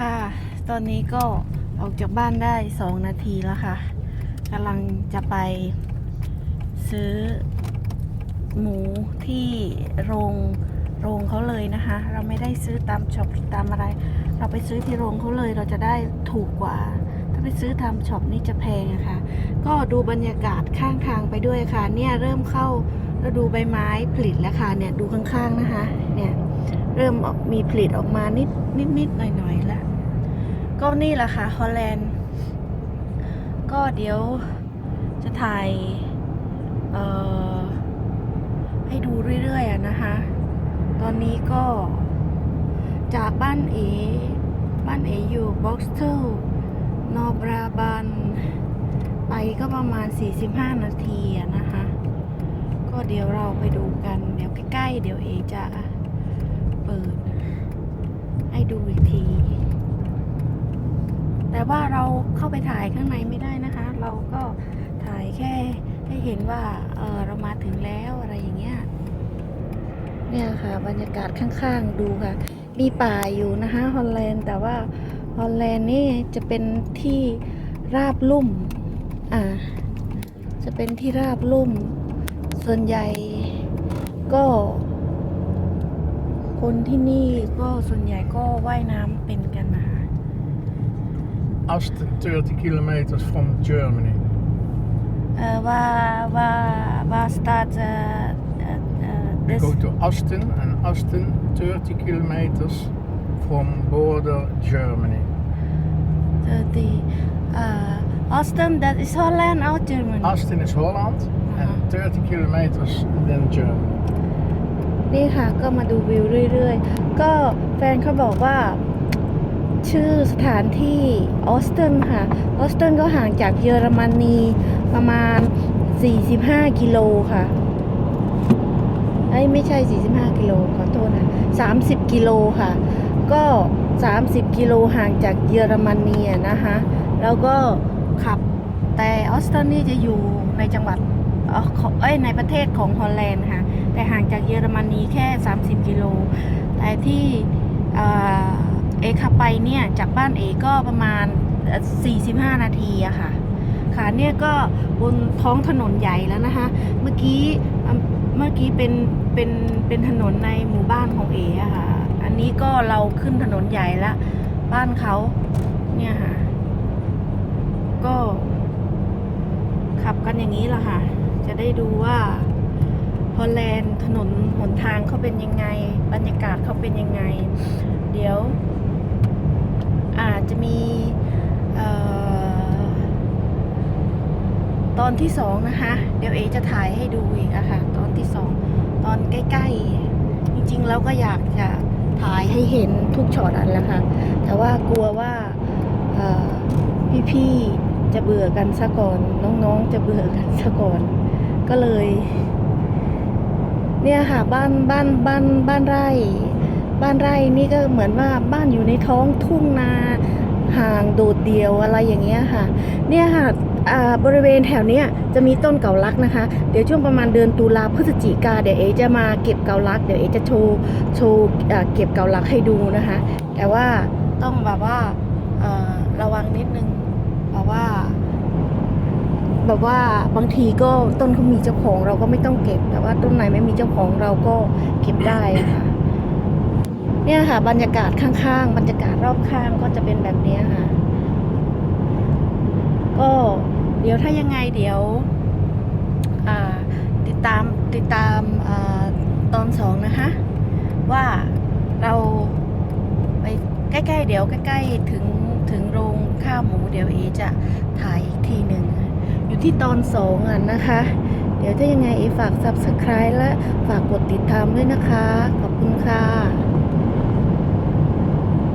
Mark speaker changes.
Speaker 1: ค่ะ ตอนนี้ก็ออกจากบ้านได้สองนาทีแล้วค่ะกำลังจะไปซื้อหมูที่โรงโรงเขาเลยนะคะ เราไม่ได้ซื้อตามช็อปตามอะไร เราไปซื้อที่โรงเขาเลยเราจะได้ถูกกว่า ถ้าไปซื้อตามช็อปนี่จะแพงอะค่ะ ก็ดูบรรยากาศข้างทางไปด้วยค่ะ เนี่ยเริ่มเข้าฤดูใบไม้ผลิแล้วค่ะเนี่ยดูข้างๆนะคะ เนี่ยเริ่มออกมีผลิออกมานิดนิดนิดหน่อยๆแล้ว ก็นี่แหละค่ะฮอลแลนด์ ก็เดี๋ยวจะถ่ายให้ดูเรื่อยๆนะคะ ตอนนี้ก็จากบ้านเอ บ้านเออยู่บ็อกสเทลนอบราบัน ไปก็ประมาณ 45 นาทีนะคะ ก็เดี๋ยวเราไปดูกัน เดี๋ยวใกล้ๆ เดี๋ยวเอจะเปิด ให้ดูอีกที แต่ว่าเราเข้าไปถ่ายข้างในไม่ได้นะคะ เราก็ถ่ายแค่ให้เห็นว่าเออเรามาถึงแล้วอะไรอย่างเงี้ยเนี่ยค่ะ บรรยากาศข้างๆดูค่ะ มีป่าอยู่นะคะฮอลแลนด์แต่ว่าฮอลแลนด์นี่จะเป็นที่ราบลุ่มอ่าจะเป็นที่ราบลุ่ม ส่วนใหญ่ก็ คนที่นี่ก็ส่วนใหญ่ก็ว่ายน้ำเป็น
Speaker 2: 120 kilometers from Germany.
Speaker 1: Uh, waar, waar, waar staat uh,
Speaker 2: We go to Aston and Aston 30 kilometers from border Germany.
Speaker 1: The, the uh, Aston that is Holland or Germany?
Speaker 2: Aston is Holland and 30 kilometers then Germany.
Speaker 1: นี่ค่ะก็มาดูวิวเรื่อยๆ ก็แฟนเขาบอกว่า ชื่อสถานที่ออสตันค่ะ ออสตันก็ห่างจากเยอรมนีประมาณ 45 กิโลค่ะเอ้ไม่ใช่ 45 กิโลขอโทษนะ30 กิโลค่ะ ก็ 30 กิโลห่างจากเยอรมนีนะคะแล้วก็ขับแต่ออสตันนี่จะอยู่ในจังหวัดเอ้ยในประเทศของฮอลแลนด์ค่ะแต่ห่างจากเยอรมนีแค่ 30 กิโล แต่ที่อ่อ เอขับไปเนี่ยจากบ้านเอก็ประมาณ 45 นาทีอะค่ะ ค่ะเนี่ยก็บนท้องถนนใหญ่แล้วนะคะ เมื่อกี้เมื่อกี้เป็นเป็นเป็นถนนในหมู่บ้านของเออะค่ะ อันนี้ก็เราขึ้นถนนใหญ่ล้วบ้านเขาเนี่ยค่ะ ก็ขับกันอย่างนี้แหละค่ะ จะได้ดูว่าฮอแลนถนนหนทางเขาเป็นยังไง บรรยากาศเขาเป็นยังไง เดี๋ยว อาจจะมีออตอนที่สองนะคะ เดี๋ยวเอจะถ่ายให้ดูอีกอะค่ะ ตอนที่สองตอนใกล้ๆ จริงๆ แล้วก็อยากจะถ่ายให้เห็นทุกช็อตอันแหละค่ะ แต่ว่ากลัวว่าพี่ๆ จะเบื่อกันซะก่อน น้องๆ จะเบื่อกันซะก่อน ก็เลย เนี่ยค่ะ บ้านบ้านบ้านบ้านไร่ บ้านไร่นี่ก็เหมือนว่าบ้านอยู่ในท้องทุ่งนาห่างโดดเดี่ยวอะไรอย่างเงี้ยค่ะ เนี่ยค่ะบริเวณแถวเนี้ยจะมีต้นเกาลักนะคะ เดี๋ยวช่วงประมาณเดือนตุลาพฤศจิกาเดี๋ยวเอจะมาเก็บเกาลัก เดี๋ยวเอจะโชว์โชว์เก็บเกาลักให้ดูนะคะ แต่ว่าต้องแบบว่าระวังนิดนึงแบบว่า แบบว่าบางทีก็ต้นเขามีเจ้าของเราก็ไม่ต้องเก็บ แต่ว่าต้นไหนไม่มีเจ้าของเราก็เก็บได้ค่ะ เนี่ยค่ะ บรรยากาศข้างๆ บรรยากาศรอบข้างก็จะเป็นแบบนี้ค่ะ ก็เดี๋ยวถ้ายังไงเดี๋ยวติดตามติดตามอตอนสองนะคะ ว่าเราไปใกล้ๆ เดี๋ยวใกล้ๆ ถึงถึงโรงข้าวหมูเดี๋ยวเอจะถ่ายอีกทีหนึ่งอยู่ที่ตอนสองอะนะคะ เดี๋ยวถ้ายังไงเอฝาก subscribe และฝากกดติดตามด้วยนะคะ ขอบคุณค่ะ